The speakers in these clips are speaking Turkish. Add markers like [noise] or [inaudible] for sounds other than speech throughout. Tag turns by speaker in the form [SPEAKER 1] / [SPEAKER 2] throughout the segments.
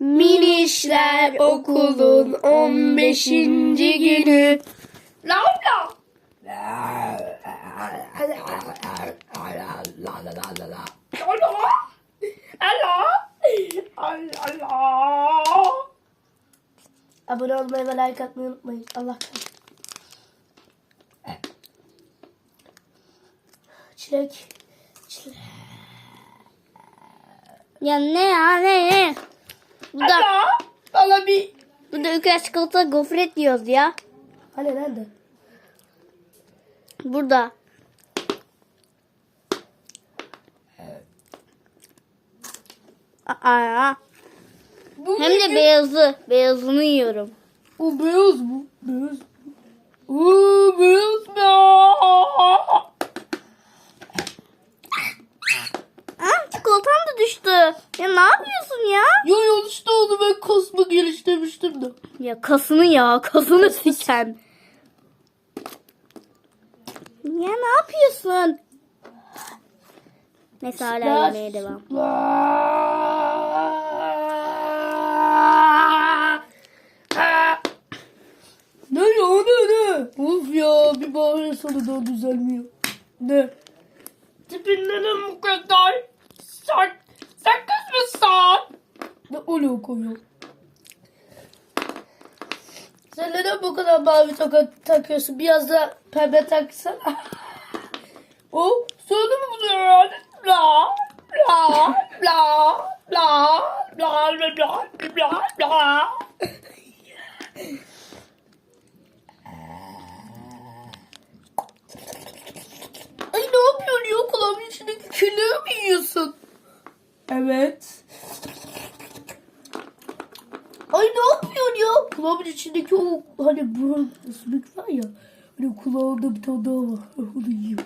[SPEAKER 1] Minişler okulun 15. günü. La la. Allah. Allah. Allah. Abone olmayı ve like atmayı unutmayın. Allah kahretsin. Çilek. Çilek.
[SPEAKER 2] Ya ne ya ne? Bu da,
[SPEAKER 1] Allah. Bana bir.
[SPEAKER 2] bu da ülke çikolata gofret diyoruz ya.
[SPEAKER 1] Hani nerede?
[SPEAKER 2] Burada. Aa,
[SPEAKER 1] Bu
[SPEAKER 2] hem de beyazı. Beyazını yiyorum.
[SPEAKER 1] O beyaz mı? Beyaz. Oo beyaz mı?
[SPEAKER 2] Aa, çikolatam da düştü. Ya ne yapıyorsun ya?
[SPEAKER 1] Ya yanlışta oldu ben kasma geliştirmiştim de.
[SPEAKER 2] Ya kasını ya. Kasını siken. Ya ne yapıyorsun? Neyse hala yemeye devam.
[SPEAKER 1] Ne ya ne ne? Of ya bir bağırıyor sana da düzelmiyor. Ne? Tipin neden bu kadar? Sen, sen kız mısın? Ne oluyor koyuyor? Sen neden bu kadar mavi toka takıyorsun? Biraz da pembe taksana. o sonra mı bunu öğrendin? La la la la la la la la la Ay ne yapıyorsun ya? Kulağımın içindeki külleri mi yiyorsun? Evet. Ay ne yapıyorsun ya? Kulağımın içindeki o hani burun sümük var ya. Hani kulağında bir tane daha var. [laughs] Onu yiyor.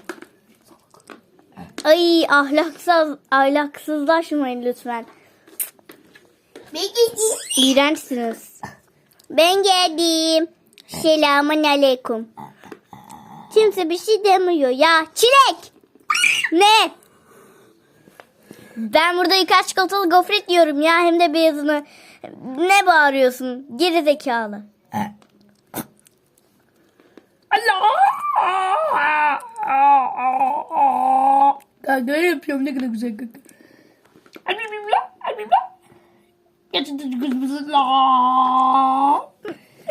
[SPEAKER 2] Ay ahlaksız, ahlaksızlaşmayın lütfen. İğrençsiniz. Ben geldim. Selamun aleyküm. Kimse bir şey demiyor ya. Çilek. Ne? Ben burada birkaç çikolatalı gofret yiyorum ya. Hem de beyazını. Ne bağırıyorsun? Geri zekalı.
[SPEAKER 1] Allah! Kanka öyle yapıyorum ne kadar güzel kanka. Abibibla, abibla. Gerçekten kızımızın.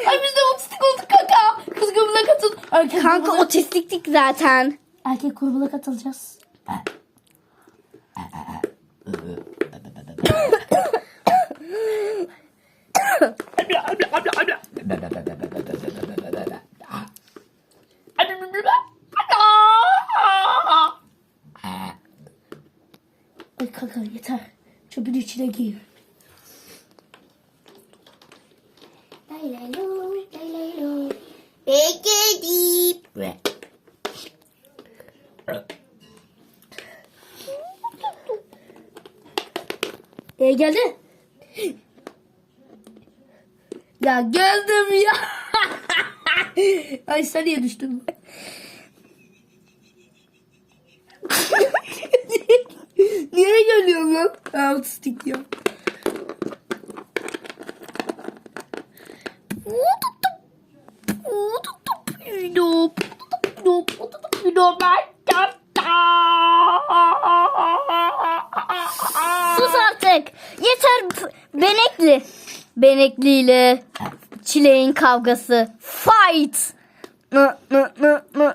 [SPEAKER 1] Ay biz de otistik olduk kanka. Kız grubuna katıl. Erkek
[SPEAKER 2] Kanka
[SPEAKER 1] grubuna,
[SPEAKER 2] otistiktik zaten.
[SPEAKER 1] erkek grubuna katılacağız. Abla, abla, abla, abla. Abibibla. Allah! Ay kanka yeter. Çöpün içine gir. Geldi. Ya geldim ya. Ay sen niye düştün? niye geliyorsun lan? Autistik ya.
[SPEAKER 2] Sus Yeter. Benekli. Benekli ile çileğin kavgası. Fight. Nı, nı, nı, nı.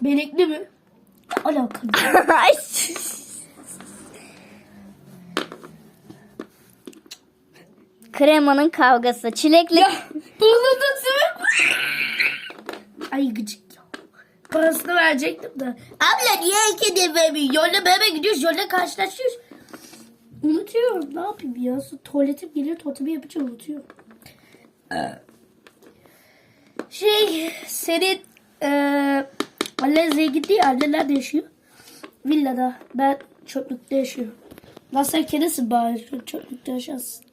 [SPEAKER 1] Benekli mi? Alakalı. [laughs]
[SPEAKER 2] Kremanın kavgası. Çilekli.
[SPEAKER 1] Bunu da. Ay gıcık ya. Parasını verecektim de. Abla niye iki de vermiyor? Yolda beraber gidiyoruz. Yolda karşılaşıyoruz. Unutuyorum. Ne yapayım ya? Su- Tuvaletim geliyor. Tuvaletimi yapacağım. Unutuyorum. Şey senin eee annen zengin değil. Annen nerede yaşıyor? Villada. Ben çöplükte yaşıyorum. Lan sen kedisin bari. Çöplükte yaşarsın.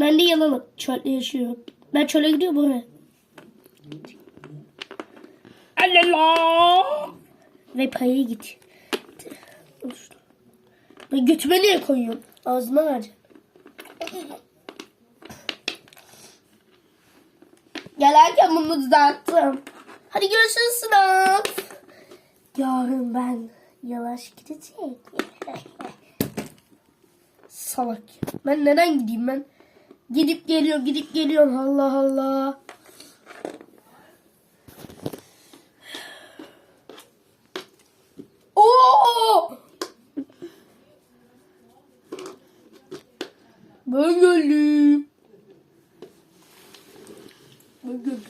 [SPEAKER 1] Ben de yalanım. Çölde yaşıyorum. Ben çöle gidiyorum oraya. Allah! Ve payı git. Ben götüme niye koyuyorum? Ağzıma vereceğim. Gelerken bunu düzelttim. Hadi görüşürüz sınav. Yarın ben yavaş gidecek. [laughs] Salak. Ben neden gideyim ben? Gidip geliyorum, gidip geliyorum. Allah Allah. Oo! Ben geldim. Ben geldim.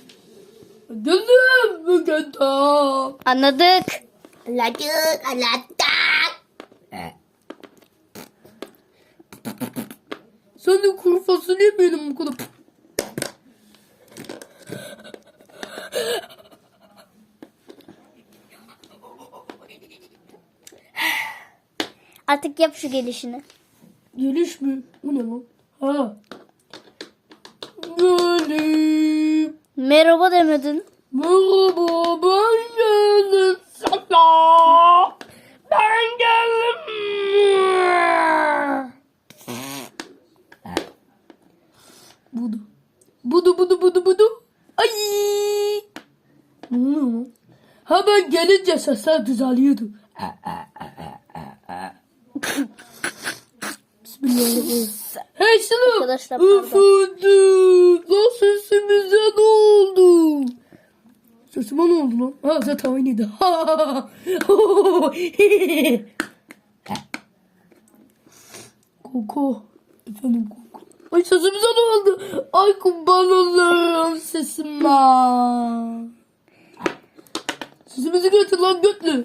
[SPEAKER 1] Ben geldim. Ben geldim.
[SPEAKER 2] Anladık.
[SPEAKER 1] Anladık, anladık. Sen de kuru fasulye mi yedin bu kadar?
[SPEAKER 2] Artık yap şu gelişini.
[SPEAKER 1] Geliş mi? Bu ne lan? Ha. Geldim.
[SPEAKER 2] Merhaba demedin.
[SPEAKER 1] Merhaba ben geldim sana. Ben geldim. Budu. Budu budu budu budu. Ay. Ha ben gelince sesler düzeliyordu. Hey
[SPEAKER 2] pardon.
[SPEAKER 1] Efendim. Lan sesimize ne oldu? Sesime ne oldu lan? Ha zaten aynıydı. [laughs] Koko. Efendim Koko. Ay sesimize ne oldu? Ay kurban olurum sesime. Sesimizi getir lan götlü.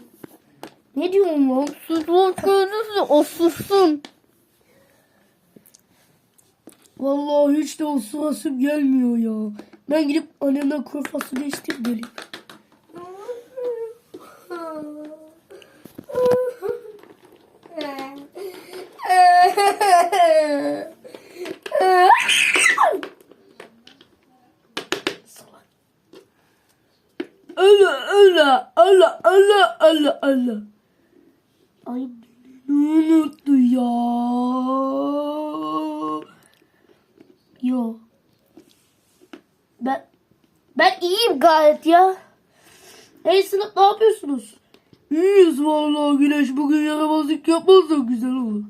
[SPEAKER 1] Ne diyorsun lan?
[SPEAKER 2] Susuz görürse osursun.
[SPEAKER 1] Vallahi hiç de o sırasım gelmiyor ya. Ben gidip annemden kuru fasulye isteyip geleyim. Öyle öyle öyle öyle öyle öyle. Ay beni unuttu ya. Yo. Ben ben iyiyim gayet ya. Hey sınıf ne yapıyorsunuz? İyiyiz vallahi Güneş. Bugün yaramazlık yapmazsak güzel olur.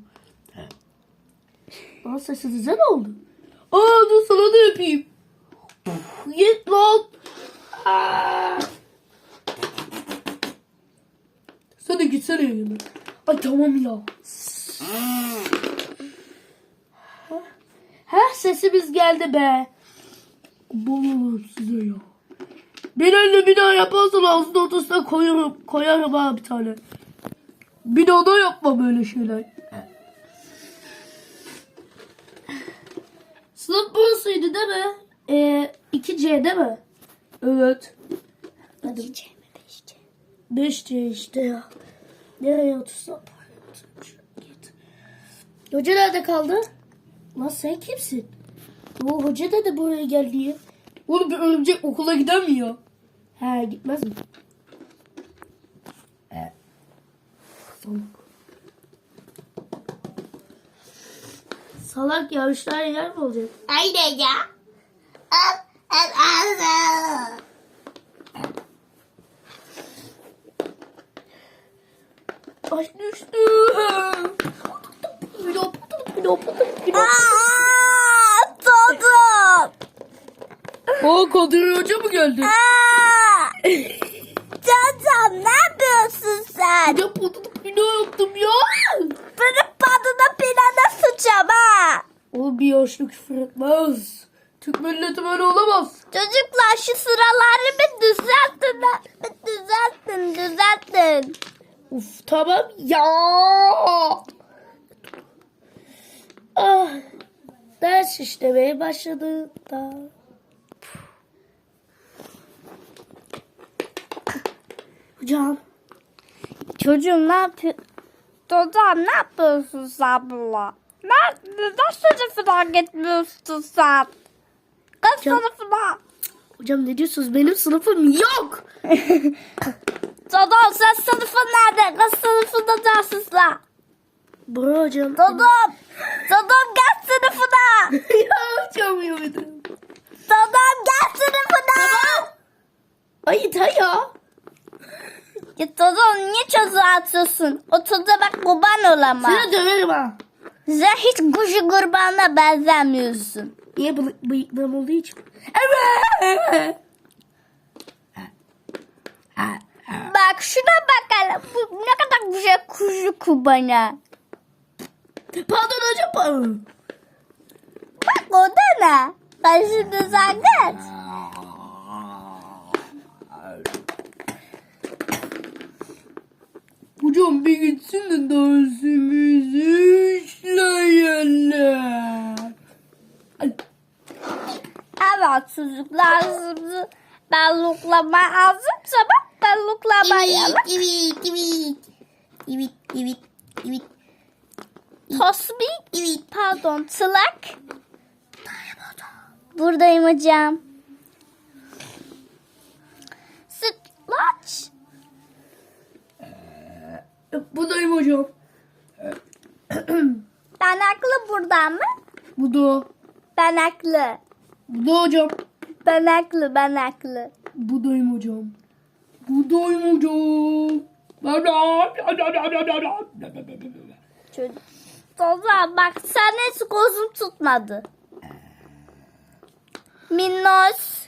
[SPEAKER 1] Bana sesinize ne oldu? Aa dur sana da yapayım. Git lan. Sen de gitsene yanına. Ay tamam ya. Ha sesimiz geldi be. Boğulur size ya. Bir elle bir daha yaparsan ağzının ortasına koyarım, koyarım ha bir tane. Bir daha da yapma böyle şeyler. Sınıf burasıydı değil mi? Ee, 2C değil mi? Evet. Hadi. 5C işte ya. Nereye otursam? Hoca nerede kaldı? Lan sen kimsin? O hoca da da buraya geldi ya. Oğlum bir örümcek okula gider mi ya? He gitmez mi? Salak. Salak ya üç tane yer mi olacak?
[SPEAKER 3] Aynen ya. Al, al, al, al.
[SPEAKER 1] Ay düştü. Pilop, pilop, pilop.
[SPEAKER 2] Aa, Dodum.
[SPEAKER 1] Aa Kadir Hoca mı geldi?
[SPEAKER 2] Aa. Dodum ne yapıyorsun sen?
[SPEAKER 1] De patlatıp bina yaptım ya.
[SPEAKER 2] Benim padına pinada sıçacağım ha.
[SPEAKER 1] O bir yaşlı küfür etmez. Türk milleti böyle olamaz.
[SPEAKER 2] Çocuklar şu sıraları bir düzeltin. lan. Bir düzeltin düzeltin.
[SPEAKER 1] Uf tamam ya. Ah, ders işlemeye başladı da. Hocam.
[SPEAKER 2] Çocuğum ne yapıyor? Dodam ne yapıyorsun sen bununla? Ne, neden sınıfına gitmiyorsun sen? Kız
[SPEAKER 1] Ya-
[SPEAKER 2] sınıfına.
[SPEAKER 1] Hocam ne diyorsunuz? Benim sınıfım yok. [laughs]
[SPEAKER 2] Dodam sen sınıfın nerede? Kız sınıfında dersizler.
[SPEAKER 1] Bro hocam.
[SPEAKER 2] Dodum. Dodum gel sınıfına. [laughs] ya uçamıyordum. Dodum gel sınıfına. Tamam. Ay ita ya. Ya Dodum niye çocuğa atıyorsun? O çocuğa bak kurban olamaz.
[SPEAKER 1] Seni döverim ha.
[SPEAKER 2] Sen hiç kuşu kurbanına benzemiyorsun.
[SPEAKER 1] Niye bı bıyıklarım olduğu için? Evet.
[SPEAKER 2] Bak şuna bakalım. Bu ne kadar güzel kuzu kubana.
[SPEAKER 1] Pardon hocam. pardon.
[SPEAKER 2] Bak o da ne? Karşında sen geç.
[SPEAKER 1] Hocam bir gitsin de dersimizi işleyelim.
[SPEAKER 2] Evet çocuklar şimdi ben luklama azımsa bak ben luklamayalım.
[SPEAKER 3] Evet, evet, evet. Evet, evet, evet.
[SPEAKER 2] Tosbik.
[SPEAKER 3] Evet.
[SPEAKER 2] Pardon tılak. Buradayım hocam. Sütlaç.
[SPEAKER 1] Buradayım hocam.
[SPEAKER 2] Benaklı burada mı?
[SPEAKER 1] Bu da.
[SPEAKER 2] Benaklı.
[SPEAKER 1] Bu da hocam.
[SPEAKER 2] Benaklı benaklı.
[SPEAKER 1] Buradayım hocam. Buradayım hocam.
[SPEAKER 2] Çocuk. Çocuğa bak sen hiç gözüm tutmadı. Minnoş.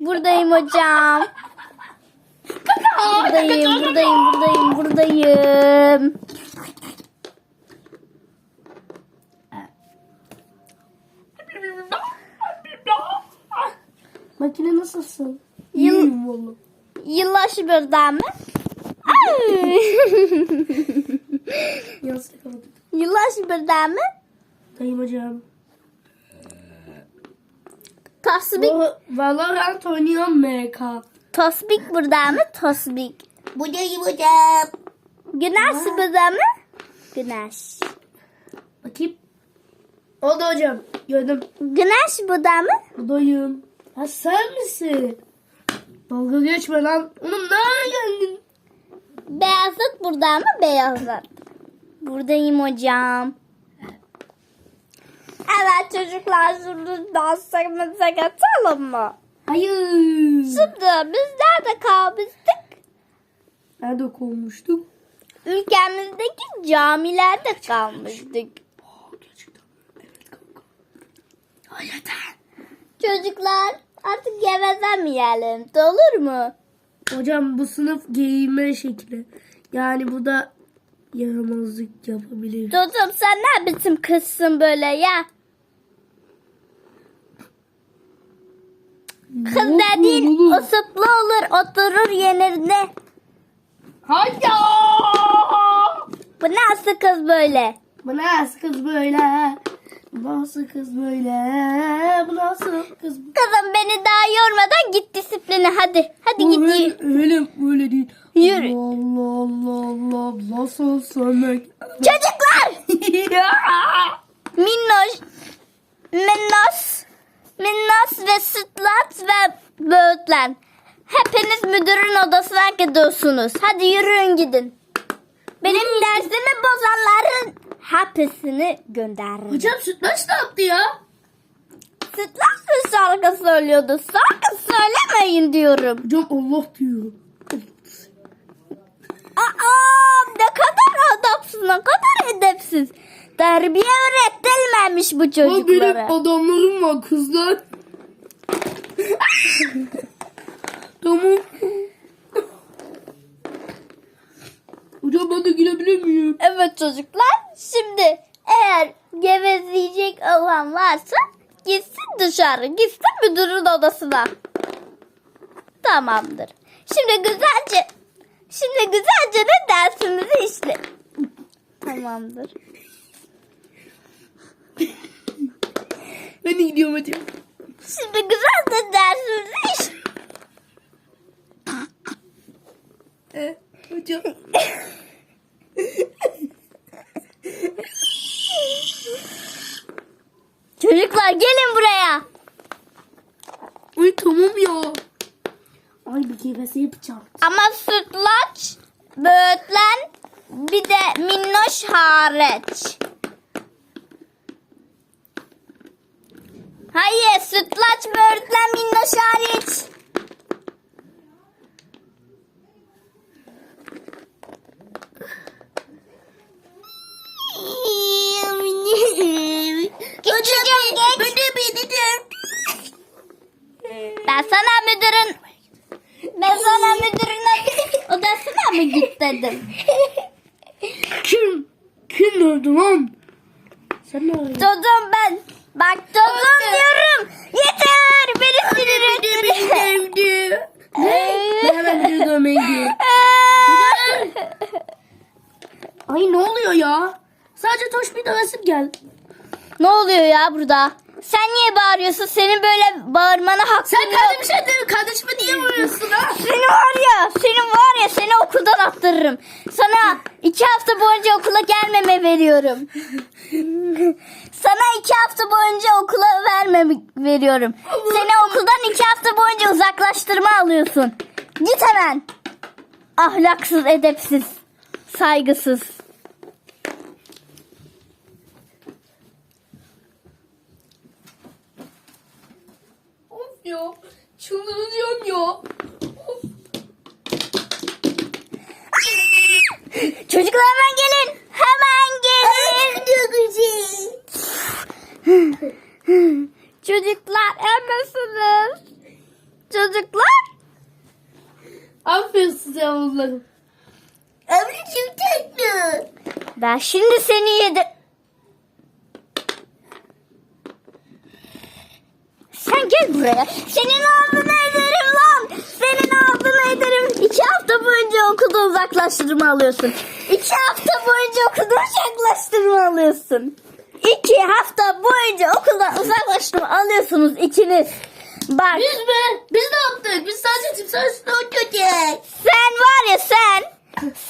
[SPEAKER 2] Buradayım hocam. Buradayım, buradayım, buradayım, buradayım.
[SPEAKER 1] Makine nasılsın?
[SPEAKER 2] Yıl-. Yıllaşı birden mi? [laughs] Ay!
[SPEAKER 1] Yansıya
[SPEAKER 2] Yıllaşı birden mi?
[SPEAKER 1] Dayım hocam.
[SPEAKER 2] Tosbik,
[SPEAKER 1] Va- Valorant oynuyorum MK.
[SPEAKER 2] tosbik buradan mı? Tosbik.
[SPEAKER 3] Buradayım hocam.
[SPEAKER 2] Güneş burada mı? Güneş.
[SPEAKER 1] Bakayım. Oldu hocam. Gördüm.
[SPEAKER 2] Güneş burada mı?
[SPEAKER 1] Buradayım. Ha sen misin? Dalga geçme lan. Oğlum nereye geldin?
[SPEAKER 2] Beyazıt burada mı? Beyazıt. Buradayım hocam. Evet çocuklar şimdi dansımıza geçelim mi?
[SPEAKER 1] Hayır.
[SPEAKER 2] Şimdi biz nerede kalmıştık?
[SPEAKER 1] Nerede kovmuştuk?
[SPEAKER 2] Ülkemizdeki camilerde kalmıştık.
[SPEAKER 1] Yeter.
[SPEAKER 2] Çocuklar artık gevezemeyelim. de Olur mu?
[SPEAKER 1] Hocam bu sınıf giyinme şekli. Yani bu da yaramazlık yapabilir.
[SPEAKER 2] Çocuğum sen ne biçim kızsın böyle ya? Kız dediğin usuplu olur oturur yenirde.
[SPEAKER 1] Hayır.
[SPEAKER 2] Bu nasıl kız böyle?
[SPEAKER 1] Bu nasıl kız böyle? Nasıl kız böyle? Bu nasıl kız?
[SPEAKER 2] Kızım beni daha yormadan git disipline hadi. Hadi git.
[SPEAKER 1] öyle, öyle, öyle değil.
[SPEAKER 2] Yürü.
[SPEAKER 1] Allah Allah Allah Allah. Nasıl söylemek?
[SPEAKER 2] Çocuklar! [laughs] Minnoş, Minnoş, Minnoş ve Sütlaç ve Böğütlen. Hepiniz müdürün odasına gidiyorsunuz. Hadi yürüyün gidin. Benim dersimi bozanların hepsini gönderin.
[SPEAKER 1] Hocam sütlaç ne yaptı ya?
[SPEAKER 2] Sütlaç mı şarkı söylüyordu? Şarkı söylemeyin diyorum.
[SPEAKER 1] Hocam Allah diyor.
[SPEAKER 2] Aa, ne kadar adapsız, ne kadar edepsiz. Terbiye öğretilmemiş bu
[SPEAKER 1] Ama benim
[SPEAKER 2] çocuklara.
[SPEAKER 1] adamlarım var kızlar. tamam. Hocam ben de girebilir miyim?
[SPEAKER 2] Evet çocuklar. Şimdi eğer gevezleyecek olan varsa gitsin dışarı. Gitsin müdürün odasına. Tamamdır. Şimdi güzelce şimdi güzelce de dersimizi işle. Tamamdır.
[SPEAKER 1] Ben de gidiyorum hocam.
[SPEAKER 2] Şimdi güzelce dersimizi iş.
[SPEAKER 1] Ee, hocam. [laughs] [laughs]
[SPEAKER 2] Çocuklar gelin buraya.
[SPEAKER 1] Ay tamam ya. Ay bir kefesi yapacağım.
[SPEAKER 2] Ama sütlaç, böğürtlen bir de minnoş hariç. Hayır sütlaç, böğürtlen, minnoş hariç. Sana müdürün ben sana müdürün odasına dedim. [laughs]
[SPEAKER 1] Kim? Kim öldü lan? Sen ne arıyorsun?
[SPEAKER 2] Dodum ben. Bak dodum diyorum. Yeter. Beni sinir ettin.
[SPEAKER 1] Evdi. Ben hemen bir dövmeye gidiyorum. Ay ne oluyor ya? Sadece toş bir dövesim gel.
[SPEAKER 2] ne oluyor ya burada? Sen niye bağırıyorsun? Senin böyle bağırmana hakkın
[SPEAKER 1] Sen
[SPEAKER 2] yok.
[SPEAKER 1] kardeşime değil kardeşime niye vuruyorsun ha?
[SPEAKER 2] Seni var ya, senin var ya seni okuldan attırırım. Sana iki hafta boyunca okula gelmeme veriyorum. Sana iki hafta boyunca okula vermeme veriyorum. Seni okuldan iki hafta boyunca uzaklaştırma alıyorsun. Git hemen. Ahlaksız, edepsiz, saygısız.
[SPEAKER 1] Of ya. Çıldıracağım ya.
[SPEAKER 2] Çocuklar hemen gelin. Hemen gelin. Çocuklar emmisiniz? Çocuklar.
[SPEAKER 1] Aferin size.
[SPEAKER 3] Abi çok tatlı.
[SPEAKER 2] Ben şimdi seni yedim. Gel buraya. Senin ağzını ederim lan. Senin ağzını ederim. İki hafta boyunca okulda uzaklaştırma alıyorsun. İki hafta boyunca okulda uzaklaştırma alıyorsun. İki hafta boyunca okuldan uzaklaştırma alıyorsunuz ikiniz. Bak
[SPEAKER 1] Biz mi? Biz ne yaptık? Biz sadece timsah üstüne oturduk.
[SPEAKER 2] sen var ya sen.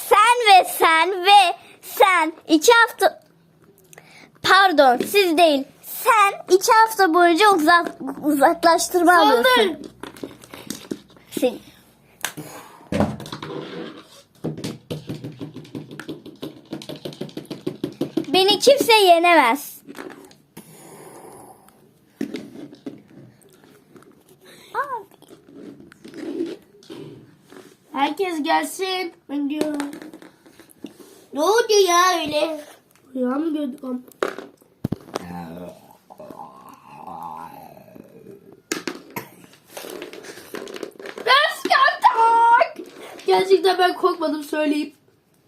[SPEAKER 2] Sen ve sen ve sen iki hafta Pardon siz değil. Sen iki hafta boyunca uzak, uzaklaştırma alıyorsun.
[SPEAKER 1] Saldır.
[SPEAKER 2] Sen- Beni kimse yenemez.
[SPEAKER 1] Herkes gelsin. Ben diyorum.
[SPEAKER 3] Ne oldu ya öyle?
[SPEAKER 1] Rüya mı gördük ama? Ders kaltak. Gerçekten ben korkmadım söyleyeyim.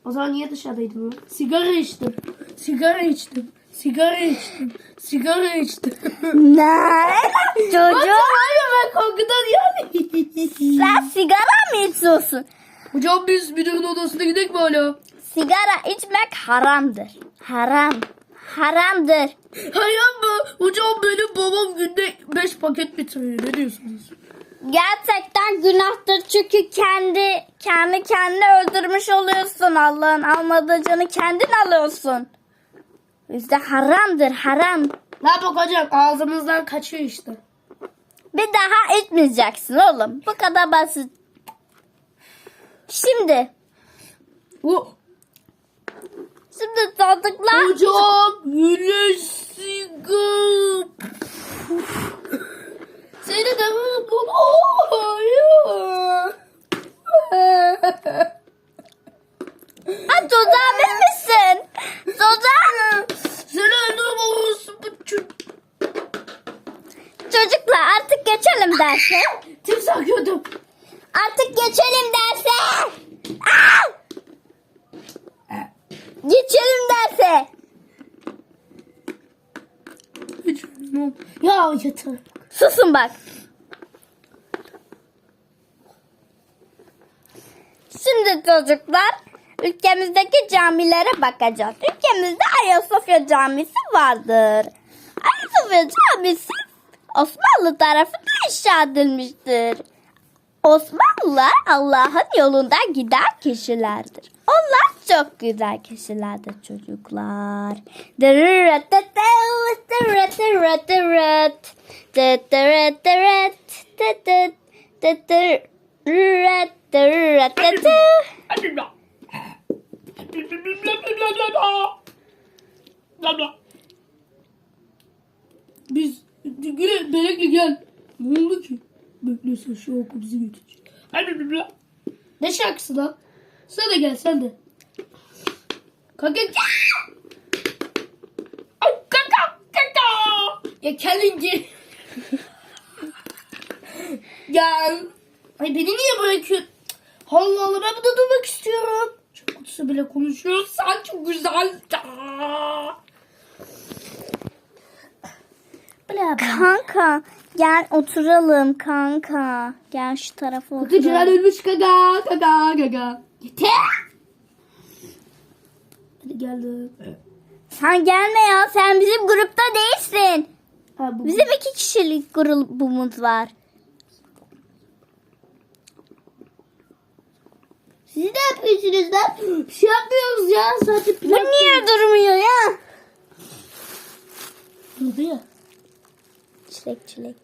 [SPEAKER 1] O zaman niye dışarıdaydın lan? Sigara içtim. Sigara içtim. Sigara içtim. Sigara içtim.
[SPEAKER 2] Ne? [laughs] Çocuğum
[SPEAKER 1] Hayır ben korkudan yani. [laughs]
[SPEAKER 2] sen sigara mı içiyorsun?
[SPEAKER 1] Hocam biz müdürün odasına gidelim mi hala?
[SPEAKER 2] Sigara içmek haramdır. Haram. Haramdır.
[SPEAKER 1] Hayır mı? Hocam benim babam günde 5 paket bitiriyor. Ne diyorsunuz?
[SPEAKER 2] Gerçekten günahtır çünkü kendi kendi kendini öldürmüş oluyorsun. Allah'ın almadığı canı kendin alıyorsun. Bizde haramdır haram.
[SPEAKER 1] Ne yapak hocam? Ağzımızdan kaçıyor işte.
[SPEAKER 2] Bir daha içmeyeceksin oğlum. Bu kadar basit. Şimdi
[SPEAKER 1] O,
[SPEAKER 2] şimdi çocuklar
[SPEAKER 1] hocam yine sigara. Seni de bu Hayır.
[SPEAKER 2] Ha dudağım misin? Dudağım.
[SPEAKER 1] Seni çocuk.
[SPEAKER 2] Çocuklar artık geçelim derse.
[SPEAKER 1] Timsah gördüm.
[SPEAKER 2] Artık geçelim derse. Aa! Geçelim derse.
[SPEAKER 1] Ya yeter.
[SPEAKER 2] Susun bak. Şimdi çocuklar ülkemizdeki camilere bakacağız. Ülkemizde Ayasofya Camisi vardır. Ayasofya Camisi Osmanlı tarafından inşa edilmiştir. Osmanlılar Allah'ın yolunda giden kişilerdir. Onlar çok güzel kişilerdir çocuklar.
[SPEAKER 1] Biz Benekli gel. Sen şu oku bizi götürecek. Hadi bla. Ne şarkısı lan? Sen de gel sen de. Ay kaka kaka. Ya kendin gel. gel. Ay beni niye bırakıyorsun? Allah Allah ben burada durmak istiyorum. Çöp kutusu bile konuşuyor. Sen çok güzel. Bla bla.
[SPEAKER 2] Kanka gel oturalım kanka. Gel şu tarafa
[SPEAKER 1] Kutucular
[SPEAKER 2] oturalım.
[SPEAKER 1] ölmüş gaga gaga gaga. Yeter. Hadi geldim.
[SPEAKER 2] Sen gelme ya sen bizim grupta değilsin.
[SPEAKER 1] Ha, bu,
[SPEAKER 2] Bizim iki kişilik grubumuz var.
[SPEAKER 3] Siz ne yapıyorsunuz lan?
[SPEAKER 1] bir şey yapmıyoruz ya. Sadece
[SPEAKER 2] Bu
[SPEAKER 1] plan
[SPEAKER 2] niye durmuyor ya?
[SPEAKER 1] durdu ya.
[SPEAKER 2] Çilek çilek.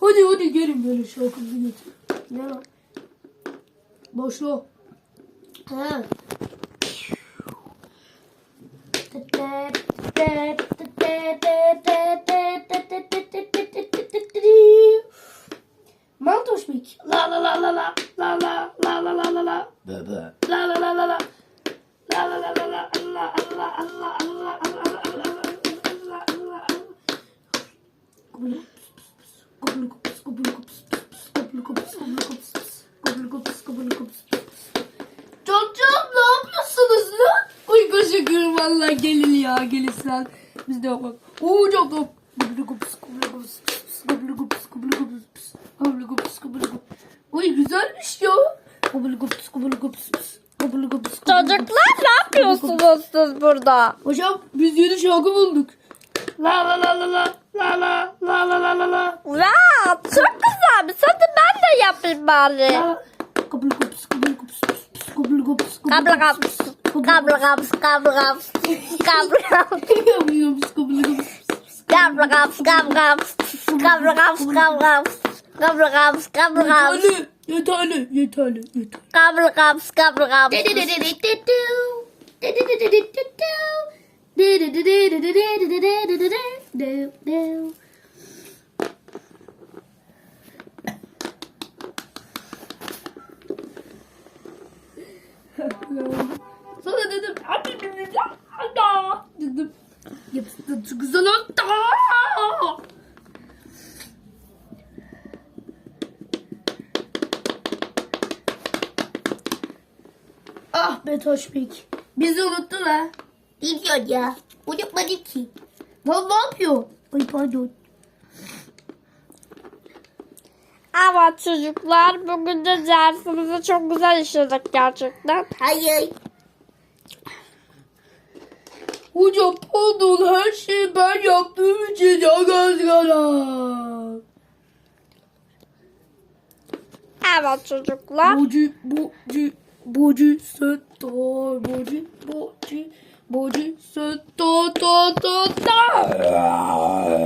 [SPEAKER 1] Hadi hadi gelin böyle şarkımızı getir. Ne lan? Başla. He. Hocam biz yeni şarkı bulduk. La la la la la la la la la la la la
[SPEAKER 2] Vaa çok güzelmiş. Hadi ben de yapayım bari.
[SPEAKER 1] Kabul kups kabul kups kabul
[SPEAKER 2] kaps. Kabla kaps. Kabla kaps. Kabla kaps.
[SPEAKER 1] Kabul kups kabul kups
[SPEAKER 2] Kabla kaps. Kabla kaps. Kabla kaps. Kabla kaps. Kabla kaps. Kabla kaps.
[SPEAKER 1] Yeterli yeterli yeterli yeterli
[SPEAKER 2] Kabla kaps. Kabla
[SPEAKER 1] Sana dedim dedim Yapısı çok güzel oldu Ah be Toşbik Bizi unuttun ha
[SPEAKER 3] Ne diyorsun ya? Unutmadım ki.
[SPEAKER 1] Lan ne yapıyor? Ay pardon
[SPEAKER 2] Evet çocuklar bugün de dersimizi çok güzel işledik gerçekten.
[SPEAKER 3] Hayır.
[SPEAKER 1] Hocam pardon her şeyi ben yaptığım için çok özgürüm.
[SPEAKER 2] Evet çocuklar.
[SPEAKER 1] Bocu, bocu, bocu, sötta, bocu, bocu, 뭐지? 또, 또, 또, 또!